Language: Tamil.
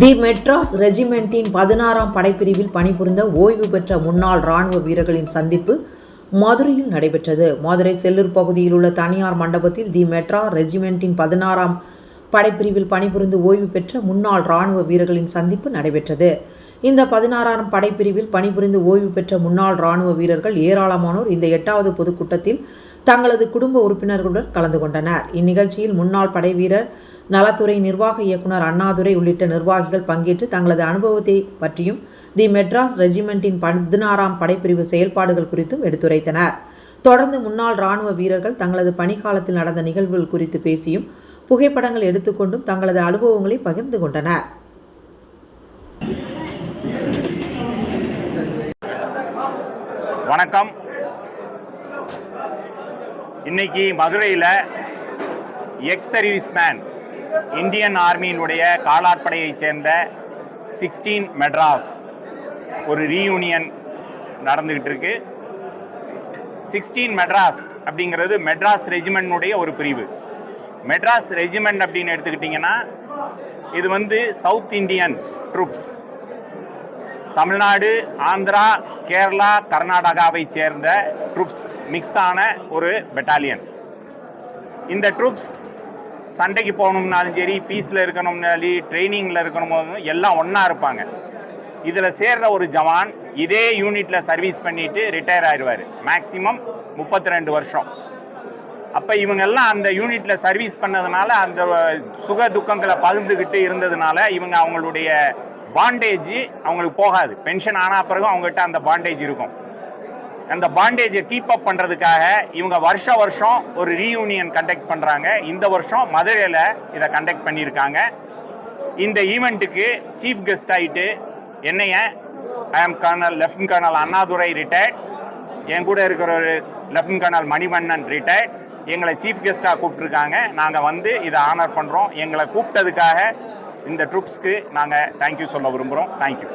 தி மெட்ராஸ் ரெஜிமெண்டின் பதினாறாம் படைப்பிரிவில் பணிபுரிந்த ஓய்வு பெற்ற முன்னாள் இராணுவ வீரர்களின் சந்திப்பு மதுரையில் நடைபெற்றது. மதுரை செல்லூர் பகுதியில் உள்ள தனியார் மண்டபத்தில் தி மெட்ரா ரெஜிமெண்டின் பதினாறாம் படைப்பிரிவில் பணிபுரிந்து ஓய்வு பெற்ற முன்னாள் இராணுவ வீரர்களின் சந்திப்பு நடைபெற்றது. இந்த பதினாறாம் படைப்பிரிவில் பணிபுரிந்து ஓய்வு பெற்ற முன்னாள் இராணுவ வீரர்கள் ஏராளமானோர் இந்த எட்டாவது பொதுக்கூட்டத்தில் தங்களது குடும்ப உறுப்பினர்களுடன் கலந்து கொண்டனர். இந்நிகழ்ச்சியில் முன்னாள் படைவீரர் நலத்துறை நிர்வாக இயக்குனர் அண்ணாதுரை உள்ளிட்ட நிர்வாகிகள் பங்கேற்று தங்களது அனுபவத்தை பற்றியும் தி மெட்ராஸ் ரெஜிமெண்டின் பதினாறாம் படைப்பிரிவு செயல்பாடுகள் குறித்தும் எடுத்துரைத்தனர். தொடர்ந்து முன்னாள் இராணுவ வீரர்கள் தங்களது பணிக்காலத்தில் நடந்த நிகழ்வுகள் குறித்து பேசியும் புகைப்படங்கள் எடுத்துக்கொண்டும் தங்களது அனுபவங்களை பகிர்ந்து கொண்டனர். வணக்கம். இன்னைக்கு மதுரையில் எக்ஸ் சர்வீஸ்மேன் இந்தியன் ஆர்மியினுடைய காலாட்படையைச் சேர்ந்த சிக்ஸ்டீன் மெட்ராஸ் ஒரு ரீயூனியன் நடந்துக்கிட்டு இருக்கு. சிக்ஸ்டீன் மெட்ராஸ் அப்படிங்கிறது மெட்ராஸ் ரெஜிமெண்ட்னுடைய ஒரு பிரிவு. மெட்ராஸ் ரெஜிமெண்ட் அப்படின்னு எடுத்துக்கிட்டிங்கன்னா இது வந்து south Indian troops Tamil Nadu Andhra Kerala கர்நாடகாவை சேர்ந்த ட்ரூப்ஸ் மிக்ஸ் ஆன ஒரு பெட்டாலியன் இந்த ட்ரூப்ஸ் சண்டைக்கு போகணும்னாலும் சரி பீஸில் இருக்கணும்னாலும் ட்ரைனிங்கில் இருக்கணும் எல்லாம் ஒன்றா இருப்பாங்க. இதில் சேர்ற ஒரு ஜவான் இதே யூனிட்டில் சர்வீஸ் பண்ணிட்டு ரிட்டையர் ஆயிடுவார். மேக்ஸிமம் முப்பத்தி ரெண்டு வருஷம். அப்போ இவங்கெல்லாம் அந்த யூனிட்டில் சர்வீஸ் பண்ணதுனால அந்த சுக துக்கங்களை பகிர்ந்துக்கிட்டு இருந்ததுனால இவங்க அவங்களுடைய பாண்டேஜ் அவங்களுக்கு போகாது. பென்ஷன் ஆன பிறகும் அவங்ககிட்ட அந்த பாண்டேஜ் இருக்கும். அந்த பாண்டேஜை கீப் அப் பண்ணுறதுக்காக இவங்க வருஷ வருஷம் ஒரு ரீயூனியன் கண்டக்ட் பண்ணுறாங்க இந்த வருஷம் மதுரையில் இதை கண்டக்ட் பண்ணியிருக்காங்க. இந்த ஈவெண்ட்டுக்கு சீஃப் கெஸ்ட் ஆகிட்டு என்னைய I am colonel lieutenant colonel Annadurai retired என் கூட இருக்கிற ஒரு லெஃப்டினன்ட் கர்னல் மணிவண்ணன் ரிட்டையர்ட் எங்களை சீஃப் கெஸ்ட்டாக கூப்பிட்ருக்காங்க நாங்கள் வந்து இதை ஆனர் பண்ணுறோம் எங்களை கூப்பிட்டதுக்காக இந்த ட்ரூப்ஸ்க்கு நாங்கள் தேங்க்யூ சொல்ல விரும்புகிறோம் தேங்க்யூ